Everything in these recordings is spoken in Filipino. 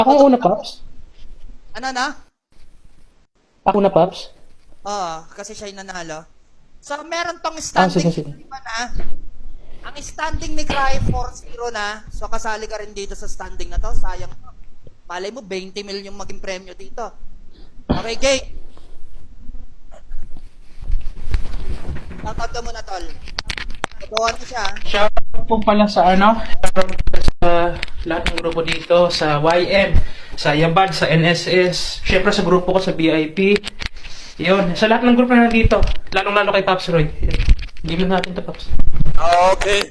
Ako ang una, Paps. Ano na? Ako na, Paps. Oo, kasi siya yung nanalo. So, meron tong Ah, sige, standing sige. lima na. Ang standing ni Cry 4-0 na. So, kasali ka rin dito sa standing na to. Sayang. Malay mo, 20 mil yung maging premyo dito. Okay, Gay. Tatawag ka muna, tol. Nagawa na siya. Shoutout po pala sa ano, sa lahat ng grupo dito, sa YM, sa Yabad, sa NSS, syempre sa grupo ko sa BIP. Yun, sa lahat ng grupo na nandito, lalong-lalo kay Paps Roy. Mo natin to, Paps. Okay.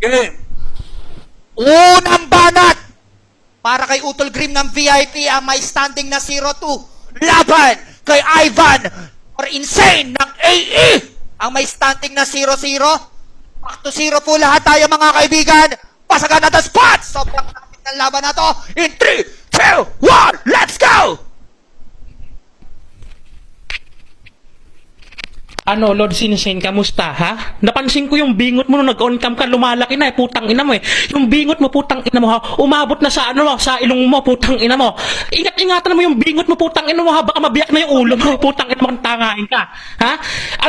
Game. Unang banat para kay Utol Grim ng VIP ang may standing na 0-2. Laban kay Ivan or Insane ng AE ang may standing na 0-0. Back to 0 po lahat tayo mga kaibigan. Pasagan na the spot. Sobrang lapit ng laban na to. In 3, 2, 1, let's go! Ano, Lord Sinsen, kamusta, ha? Napansin ko yung bingot mo nung nag-on cam ka, lumalaki na eh, putang ina mo eh. Yung bingot mo, putang ina mo ha, umabot na sa ano, sa ilong mo, putang ina mo. Ingat-ingatan mo yung bingot mo, putang ina mo ha, baka mabiyak na yung ulo mo, putang ina mo tangain ka. Ha?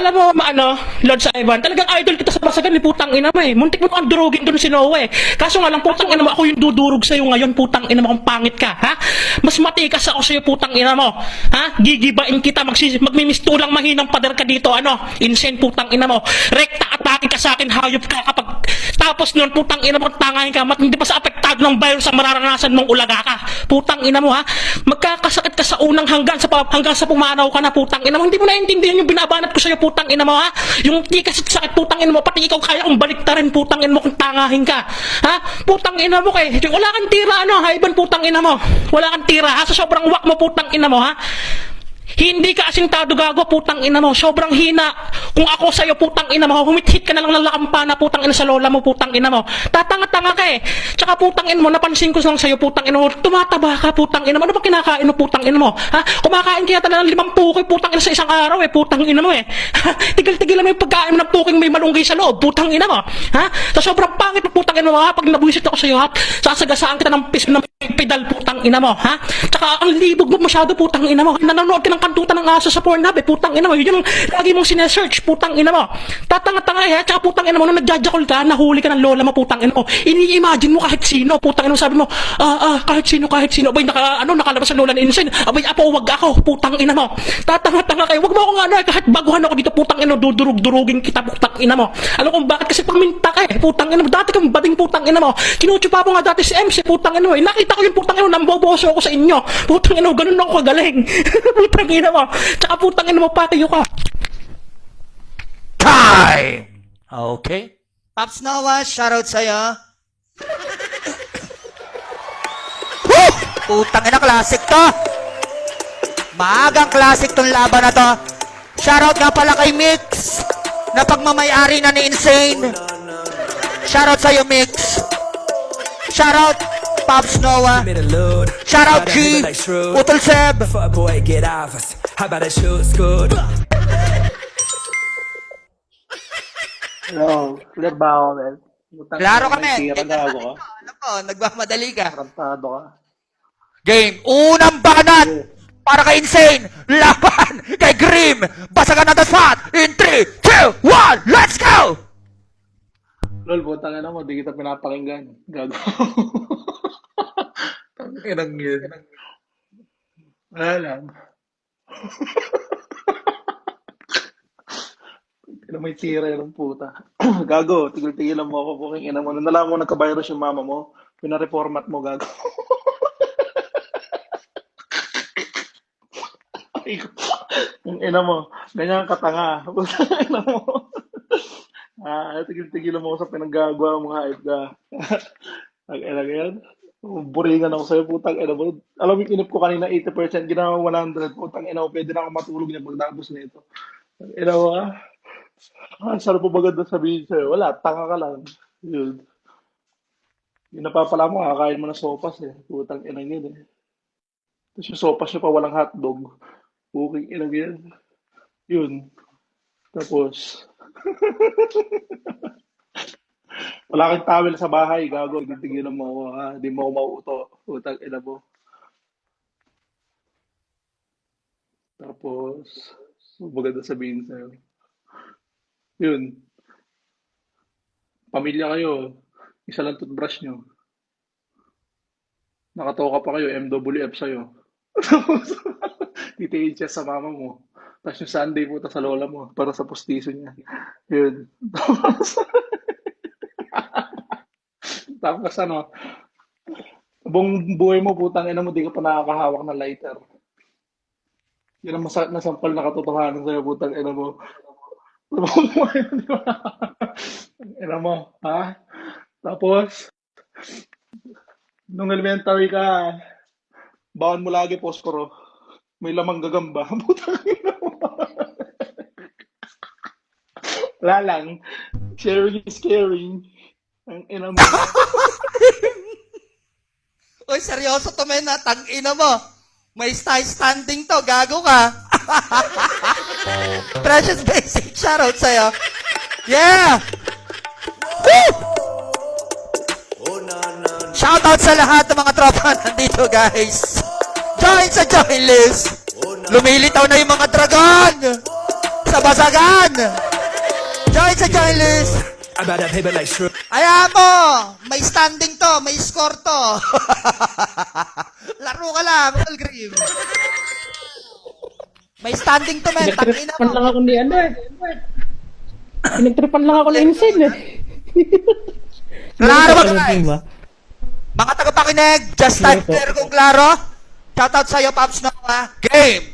Alam mo, ano, Lord Ivan, talagang idol kita sa basagan ni putang ina mo eh. Muntik mo kang durugin doon si Noah eh. Kaso nga lang, putang ina mo, ako yung dudurog sa'yo ngayon, putang ina mo kung pangit ka, ha? Mas matikas ako sa'yo, putang ina mo. Ha? Gigibain kita, magsis magmimistulang mahinang pader ka dito, ano? Insane putang ina mo. Rekta atake ka sa akin, hayop ka kapag tapos nun, putang ina mo, tangahin ka, mat hindi pa sa apektado ng virus ang mararanasan mong ulaga ka. Putang ina mo, ha? Magkakasakit ka sa unang hanggang sa, hanggang sa pumanaw ka na, putang ina mo. Hindi mo naintindihan yung binabanat ko sa'yo, putang ina mo, ha? Yung tikas at sakit, putang ina mo, pati ikaw kaya kong baliktarin, putang ina mo, kung tangahin ka. Ha? Putang ina mo, kay, wala kang tira, ano, ha? Iban putang ina mo. Wala kang tira, ha? Sa sobrang wak mo, putang ina mo, ha? Hindi ka asintado gago, putang ina mo. Sobrang hina. Kung ako sa'yo, putang ina mo, humithit ka na lang ng lakampana, putang ina sa lola mo, putang ina mo. Tatanga-tanga ka eh. Tsaka putang ina mo, napansin ko lang sa'yo, putang ina mo, tumataba ka, putang ina mo. Ano ba kinakain mo, putang ina mo? Ha? Kumakain kaya talaga ng limang pukoy, putang ina sa isang araw eh, putang ina mo eh. Tigil-tigil mo yung pagkain mo ng puking may malunggay sa loob, putang ina mo. Ha? Sa sobrang pangit mo, putang ina mo, ha? Pag nabuisit ako sa'yo, ha? Sasagasaan kita ng piso ng pedal, putang ina mo, ha? Tsaka ang libog mo masyado, putang ina mo. Nanonood ka kantutan ng aso sa Pornhub, eh, putang ina mo. Yun yung lagi mong sinesearch, putang ina mo. Tatanga-tanga eh? Tsaka putang ina mo, nung nagjajakol ka, nahuli ka ng lola mo, putang ina mo. Ini-imagine mo kahit sino, putang ina mo, sabi mo, ah, ah, kahit sino, kahit sino. Abay, naka, ano, nakalabas sa lola ni Insane. Abay, apo, wag ako, putang ina mo. Tatanga-tanga kayo. Wag mo akong ano, eh, kahit baguhan ako dito, putang ina, dudurug-durugin kita, putang ina mo. Alam kung bakit? Kasi paminta ka eh, putang ina mo. Dati kang bading putang ina mo. Kinuchupa mo nga dati si MC, putang ina mo. Eh. Nakita ko yung putang ina mo, namboboso ako sa inyo. Putang ina mo, ganun ako kagaling. putang ina mo. Tsaka putang ina mo, patiyo ka. Time! Okay. Pops Noah, shoutout sa'yo. Woo! Putang ina, classic to. Maagang classic tong laban na to. Shoutout nga pala kay Mix na pagmamayari na ni Insane. Shoutout sa'yo, Mix. Shoutout, Pops Noah. load. Shoutout, G. Utol Seb. Fuck boy, get off us. How about a shoot good? Yo, clear ba ako, Mel? Klaro ina, kami. may Tira Game na na ako ka. Alam ko, nagmamadali ka. Tarantado ka. Game. Unang banat para kay Insane. Laban kay Grim. Basagan na the spot. In 3, 2, 1, let's go! Lol, butang ina mo, di kita pinapakinggan. Gago. Tanginang yun. Wala lang. Ina may tira yung puta. gago, tigil-tigilan mo ako, buking ina mo. Nalaman mo nagka-virus yung mama mo, pinareformat mo, gago. Ay, yung ina mo, ganyan ka tanga. Putang ina mo. Ah, tigil-tigilan mo ako sa pinaggagawa mong hype ka. Ang ina yan. Buringan ako sa'yo, putang ina mo. Alam mo, inip ko kanina 80%, ginawa 100. Putang ina mo, pwede na ako matulog niya pagtapos nito. Ang ina mo ka. Ah, sarap po maganda sabihin sa'yo. Wala, tanga ka lang. Yun. Yung napapala mo, kakain mo na sopas eh. Putang ina yun eh. Tapos yung sopas nyo pa walang hotdog. Puking ina yan. Yun. Tapos, Wala kang towel sa bahay, gago. Titigilan mo ako, ha? Hindi mo ako mauuto. Utang ina mo. Tapos, maganda sabihin sa'yo. Yun. Pamilya kayo. Isa lang toothbrush nyo. Nakatoka pa kayo, MWF sa'yo. Tapos, titihin siya sa mama mo. Tapos yung Sunday puta sa lola mo para sa postiso niya. Yun. Tapos, ano, buong buhay mo, putang ina mo, di ka pa nakakahawak ng lighter. Yan ang masa- nasampal na katotohanan sa'yo, putang ina mo. Buong buhay mo, di ba? Ina mo, ha? Tapos, nung elementary ka, baon mo lagi poskoro. May lamang gagamba. Putang ina mo. Wala lang. Sharing is caring. Ang ina mo. Uy, seryoso to, men, ha? Tangina mo. May style standing to, gago ka. Precious Basic, shoutout sa'yo. Yeah! Woo! Shoutout sa lahat ng mga tropa nandito, guys. Join sa join list. Lumilitaw na yung mga dragon. Sa basagan. Join sa join list. Ayan mo! May standing to, may score to. Laro ka lang, Uncle Grim. May standing to, men. Tangina Pinagtripan lang mo. ako ni ano eh. Pinagtripan lang ako ni Insane eh. Klaro ba, guys? ba? Mga tagapakinig, just type clear kung klaro. Shoutout sa'yo, Pops Noah. Game!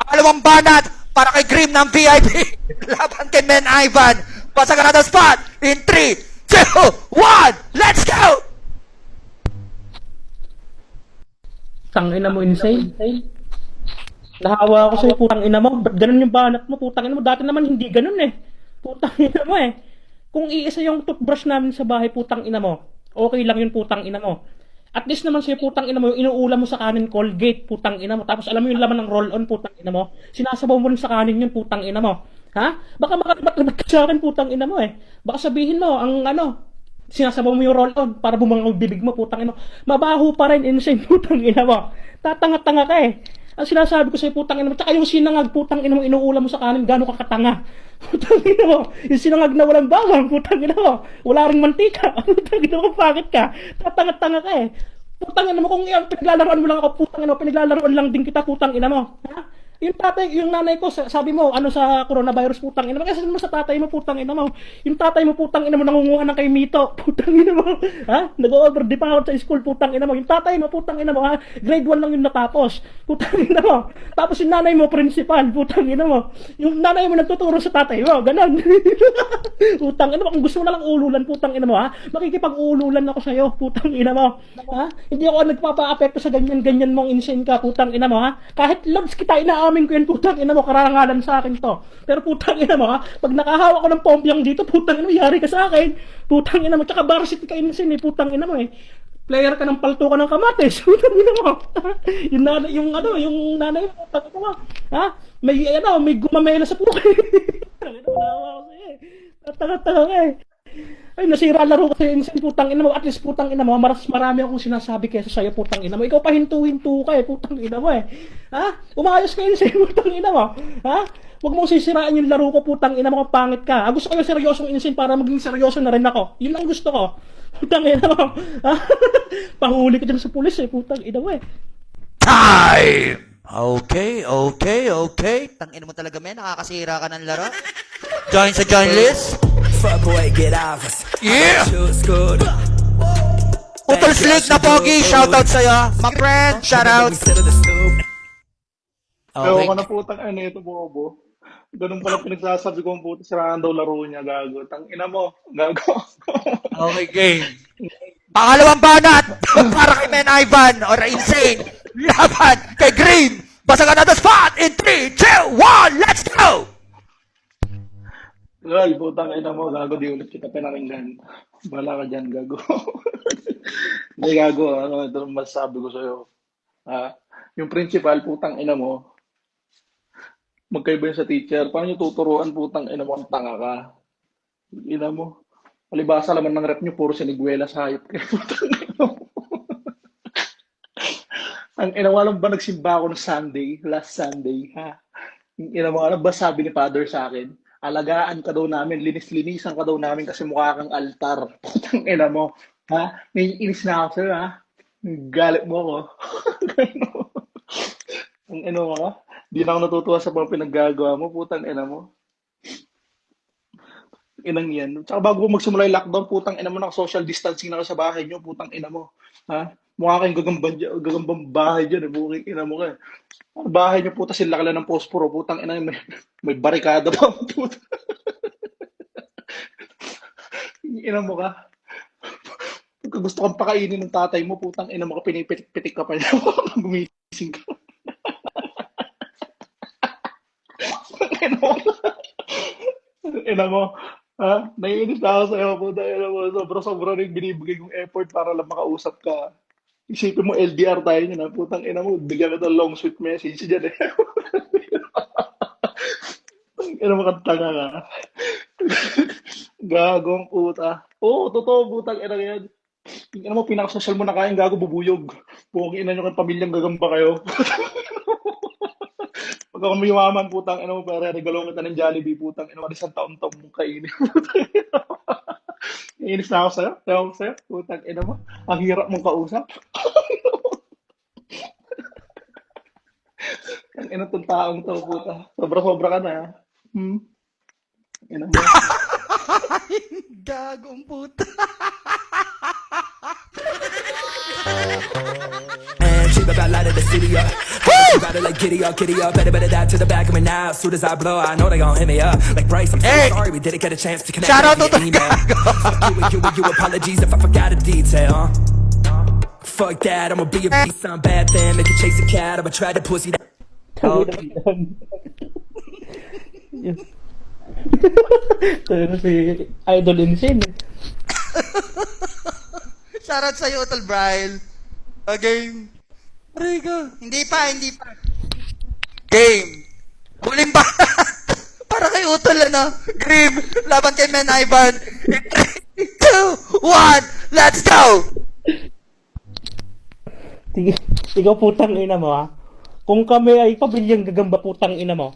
Pangalawang banat para kay Grim ng VIP. Laban kay Men Ivan. Pasagan na spot in 3, 2, 1, let's go! Tangina mo, Insane. Nahawa ako sa'yo, putang ina mo. Ba't ganun yung banat mo? Putang ina mo. Dati naman hindi ganun eh. Putang ina mo eh. Kung iisa yung toothbrush namin sa bahay, putang ina mo. Okay lang yun, putang ina mo. At least naman sa'yo, putang ina mo, yung inuulam mo sa kanin, Colgate, putang ina mo. Tapos alam mo yung laman ng roll-on, putang ina mo. Sinasabaw mo rin sa kanin yun, putang ina mo. Ha? Baka makalibat-libat ka sa akin, putang ina mo eh. Baka sabihin mo, ang ano, sinasabaw mo yung roll-on para bumangaw bibig mo, putang ina mo. Mabaho pa rin, insane, putang ina mo. Tatanga-tanga ka eh. Ang sinasabi ko sa'yo, putang ina mo, tsaka yung sinangag, putang ina mo, inuulam mo sa kanin, gano'n ka katanga. Putang ina mo, yung sinangag na walang bawang, putang ina mo, wala ring mantika. Putang ina mo, bakit ka? Tatanga-tanga ka eh. Putang ina mo, kung yan, pinaglalaroan mo lang ako, putang ina mo, pinaglalaroan lang din kita, putang ina mo. Ha? Yung tatay, yung nanay ko, sa- sabi mo, ano sa coronavirus, putang ina mo. Kasi mo sa tatay mo, putang ina mo. Yung tatay mo, putang ina mo, nangunguha ng kay Mito. Putang ina mo. Ha? Nag-over pa ako sa school, putang ina mo. Yung tatay mo, putang ina mo, ha? Grade 1 lang yung natapos. Putang ina mo. Tapos yung nanay mo, principal. Putang ina mo. Yung nanay mo, nagtuturo sa tatay mo. Ganon. putang ina mo. Kung gusto mo na lang ululan, putang ina mo, ha? Makikipag-ululan ako sa'yo, putang ina mo. Ha? Hindi ako nagpapa-apekto sa ganyan-ganyan mong insane ka, putang ina mo, ha? Kahit loves kita, inaamin ko yan, putang ina mo, karangalan sa akin to. Pero putang ina mo, ha? Pag nakahawak ko ng pompiang dito, putang ina mo, yari ka sa akin. Putang ina mo, tsaka varsity ka insane, eh, putang ina mo, eh. Player ka ng palto ka ng kamates. Putang ina mo. yung nanay, yung ano, yung nanay mo, putang ina mo. Ha? May, ano, may gumamela sa eh. Tanga-tanga ka, eh. Ay, nasira laro ko sa'yo, insane, putang ina mo. At least, putang ina mo, maras marami akong sinasabi kesa sa'yo, putang ina mo. Ikaw pa hintu-hintu ka, eh, putang ina mo, eh. Ha? Umayos ka insane, putang ina mo. Ha? Huwag mong sisiraan yung laro ko, putang ina mo, pangit ka. Ah, gusto ko yung seryosong insane para maging seryoso na rin ako. Yun lang gusto ko. Putang ina mo. Ha? Pahuli ka dyan sa pulis, eh, putang ina mo, eh. Time! Okay, okay, okay. Tangina mo talaga, men. Nakakasira ka ng laro. Join sa join list. Fuck boy, get off us. Yeah! Putol Slick na pogi. Shoutout sa'yo. My friend, shoutout. Stoop. Ewan Okay. ko na putang ano ito, bobo. Ganun pala pinagsasabi ko ang puto, siraan daw laro niya, gago. Tang ina mo, gago. Okay, game. Pangalawang banat para kay Men Ivan or Insane. Laban kay Green. Basagan na the spot in 3, 2, 1, let's go! Lol, putang ina mo, gago, di ulit kita pinakinggan. Bala ka dyan, gago. Hindi, gago, ano, ito ang masasabi ko sa'yo. Ah, yung principal, putang ina mo, magkaiba sa teacher. Paano nyo tuturuan, putang ina mo, ang tanga ka? Ina mo. Palibasa naman ng rep nyo, puro sinigwela sa hayop kayo. Putang ina mo. Ang ina mo, alam ba nagsimba ako ng Sunday, last Sunday, ha? Ang ina mo, alam ba sabi ni Father sa akin? Alagaan ka daw namin, linis-linisan ka daw namin kasi mukha kang altar. Putang ina mo, ha? May inis na ako sa'yo, ha? Galit mo ako. Ang ina mo ka? Di na ako natutuwa sa mga pinaggagawa mo, putang ina mo. Inang yan. Tsaka bago magsimula yung lockdown, putang ina mo, naka-social distancing na ka sa bahay nyo, putang ina mo. Ha? Mukha kayong gagambang, gagambang bahay dyan, eh. Buking ina mo ka. eh. Ang bahay nyo, puta, sila ka lang ng posporo, putang ina, may, may barikada pa, puta. ina mo ka. Gusto kang pakainin ng tatay mo, putang ina mo ka, pinipitik-pitik ka pa niya, gumising ka. ina mo. ina mo. Ha? Naiinis na ako sa'yo, puta. Ina mo, sobra-sobra rin binibigay kong effort para lang makausap ka. Isipin mo, LDR tayo niya na. Putang ina mo, bigyan kita long sweet message dyan eh. ina mo kantanga ka. Gagong puta. Oo, totoo, putang ina yan. Ina mo, pinakasocial mo na kain, gago, bubuyog. Pukong ina nyo kang pamilyang gagamba kayo. Pag ako mayumaman, putang ina mo, para regalo kita ng Jollibee, putang ina mo, isang taon-taon mong kainin. Iinis na ako sa'yo. Tayo ako sa'yo. Putang ina mo. Ang hirap mong kausap. Ang ina tong taong to, puta. Sobra-sobra ka na, ha? Hmm? Ina mo. Gagong puta. And she about light of the city up. Woo! Like giddy up, giddy up. Better, better that to the back of me now. As soon as I blow, I know they gon' hit me up. Like Bryce, I'm so Hey! sorry we didn't get a chance to connect. Shout out via to the email. Fuck you you you. Apologies if I forgot a detail. Fuck that, I'ma be a beast, some bad thing. Make you chase a cat, I'ma try to pussy that. Okay. yes. Talaga si Idol Insane. Shoutout sa'yo, Utol Bryle. A ka. Hindi pa, hindi pa. Game. Huling ba? Para kay Utol, ano? Grim. Laban kay Men Ivan. 3, 2, 1, let's go! Sige, ikaw putang ina mo ha. Kung kami ay pamilyang gagamba putang ina mo.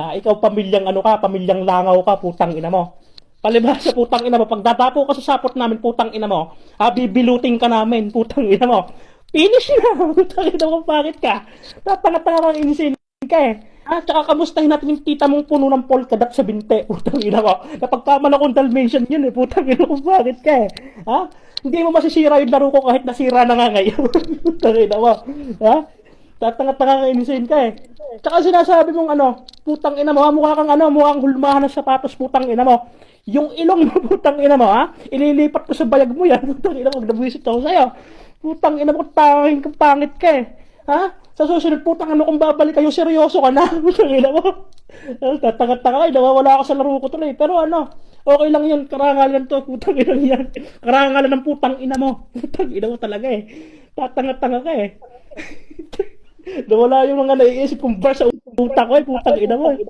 Ha, ikaw pamilyang ano ka, pamilyang langaw ka putang ina mo. Palibhasa putang ina mo, pag dadapo ka sa sapot namin putang ina mo, ha, bibiluting ka namin putang ina mo. Finish na, putang ina mo, bakit ka? Tatanga-tanga kang inisin ka eh. Ha, tsaka kamustahin natin yung tita mong puno ng polka dot sa binte, putang ina mo. Kapag kaman akong Dalmatian yun eh, putang ina mo, bakit ka eh. Ha? Hindi mo masisira yung laro ko kahit nasira na nga ngayon. putang ina mo. Ha? Tatanga-tanga kang inisin ka eh. Tsaka sinasabi mong ano, putang ina mo, ha? mukha kang ano, mukhang hulmahan ng sapatos, putang ina mo. Yung ilong mo, putang ina mo, ha? Ililipat ko sa bayag mo yan. Putang ina mo, nabwisit ako sa'yo. Putang ina mo, tanging kang pangit ka eh. Ha? Sa susunod, putang ano, kung babalik kayo, seryoso ka na. Putang ina mo. Tatanga-tanga kayo, nawawala ako sa laro ko tuloy. Pero ano, okay lang yun, karangalan to, putang ina yan. Karangalan ng putang ina mo. Putang ina mo talaga eh. Tatanga-tanga ka eh. Nawala yung mga naiisip kong bar sa utak ko eh, putang ina mo eh.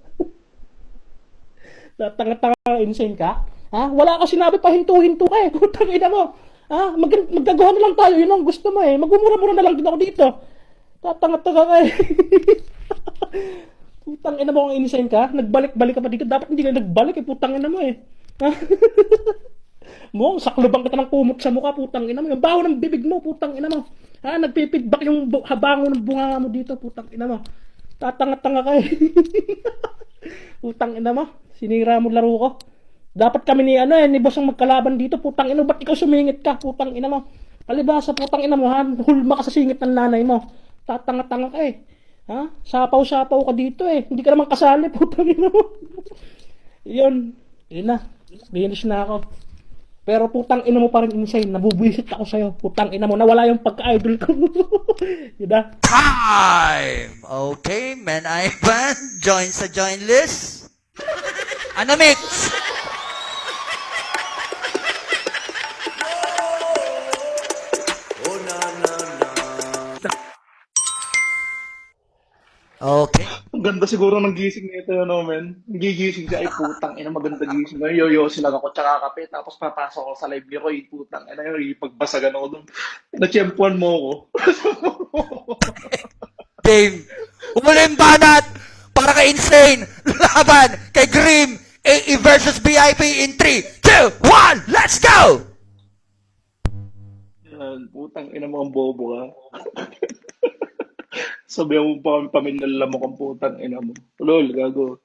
Tatanga-tanga, insane ka? Ha? Wala ka sinabi pa hinto-hinto ka eh, putang ina mo. Ha? Mag maggagawa na lang tayo, yun ang gusto mo eh. Magmumura-mura na lang din ako dito. Tatanga-tanga ka eh. putang ina mo kung insane ka? Nagbalik-balik ka pa dito. Dapat hindi ka nagbalik eh, putang ina mo eh. Mo, saklubang kita ng kumot sa mukha, putang ina mo. Yung baho ng bibig mo, putang ina mo. Ha, nagpipidback yung habango ng bunga mo dito, putang ina mo. Tatanga-tanga ka eh. putang ina mo. Sinira mo laro ko. Dapat kami ni ano eh, ni boss ang magkalaban dito, putang ina, ba't ikaw sumingit ka, putang ina mo. Palibasa, putang ina mo, ha? Hulma ka sa singit ng nanay mo. Tatanga-tanga ka eh. Ha? Sapaw-sapaw ka dito eh. Hindi ka naman kasali, putang ina mo. Yun. Yun na. Finish na ako. Pero putang ina mo pa rin insane. Nabubwisit ako sa'yo. Putang ina mo. Nawala yung pagka-idol ko. Yun na. Time! Okay, Men Ivan, join sa join list. Ano Okay. Ang ganda siguro ng gising nito, ano, men. Gigising siya, ay putang, ina, maganda gising. Ngayon, yoyosi lang ako, tsaka kape, tapos papasok ako sa live ni Roy, putang, ina, yung ipagbasagan ako doon. Natsyempuan mo ako. game. Huling banat para kay Insane. Laban kay Grim. AE versus VIP in 3, 2, 1, let's go! Yan, putang ina mo ang bobo ka. Sabihan mo pa kami pamilyala mo kang putang ina mo. Lol, gago.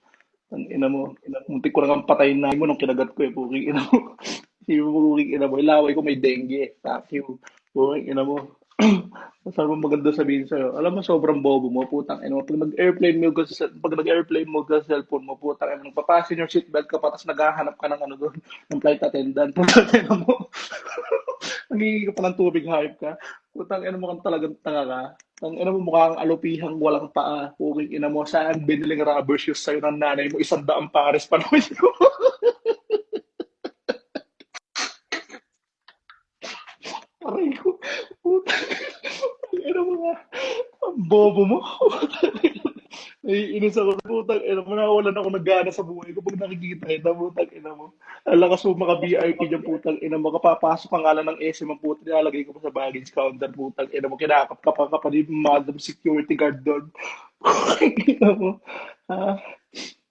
Ang ina mo. Muntik ko na kang patayin na mo nung kinagat ko eh. Puking ina mo. Hindi mo puking ina mo. Ilaway ko may dengue. Fuck you. Puking ina mo. Sabi mo maganda sabihin sa'yo. Alam mo, sobrang bobo mo. Putang ina mo. Pag nag-airplane mode ka sa, pag nag-airplane mode ka cellphone mo, putang ina mo. Nagpapasin yung seatbelt ka pa, tapos naghahanap ka ng ano doon, ng flight attendant. Putang ina mo. Nangingi ka pa ng tubig, hype ka. Putang ina mo kang talagang tanga ka. Ang ina mo mukhang alupihang walang paa. Puking ina mo, saan biniling rubber shoes sa'yo ng nanay mo? Isang daang pares pa naman yun. Aray ko. Putang ang ina mo nga. Ang bobo mo. Naiinis ako. Putang ina mo. Nawalan ako ng gana sa buhay ko pag nakikita kita. Putang ina mo. Ang lakas mo maka VIP dyan. Putang ina mo. Kapapasok ang ngalan ng SM ang putang. Nilalagay ko pa sa baggage counter. Putang ina mo. Kinakap ka pa ka pa ni madam security guard doon. Ina mo.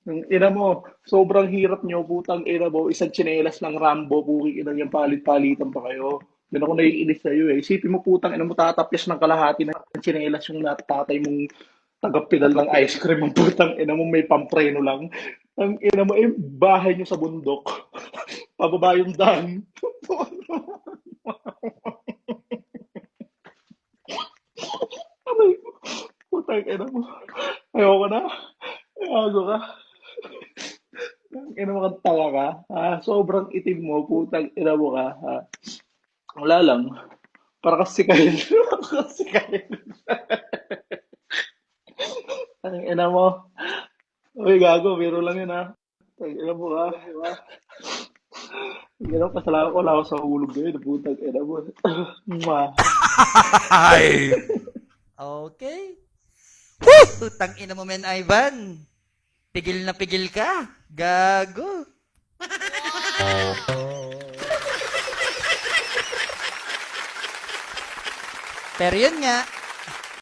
Ang ina mo, sobrang hirap nyo, putang ina mo, isang tsinelas lang Rambo, puking ina yung palit-palitan pa kayo. Yan ako naiinis sa'yo eh. Isipin mo putang ina mo, tatapyas ng kalahati ng tsinelas yung natatay mong tagapidal ng ice cream. Ang putang ina mo, may pampreno lang. Ang ina mo, eh, bahay nyo sa bundok. Pababa yung daan. Aray. Putang ina mo. Ayoko na. Ayago ka. Ang ina mo kang tanga ka. Ha? Sobrang itim mo. Putang ina mo ka. Ha? Wala lang. Para kasi kayo. Para kasi kayo. Ina mo. Uy, gago. Biro lang yun ha. Ang ina mo ka. Diba? Ang ina mo, pasalamat ko. Wala ako sa hulog ngayon. Putang ina mo. Ay! Okay. Woo! Putang ina mo, men, Ivan. Pigil na pigil ka. Gago. Pero yun nga,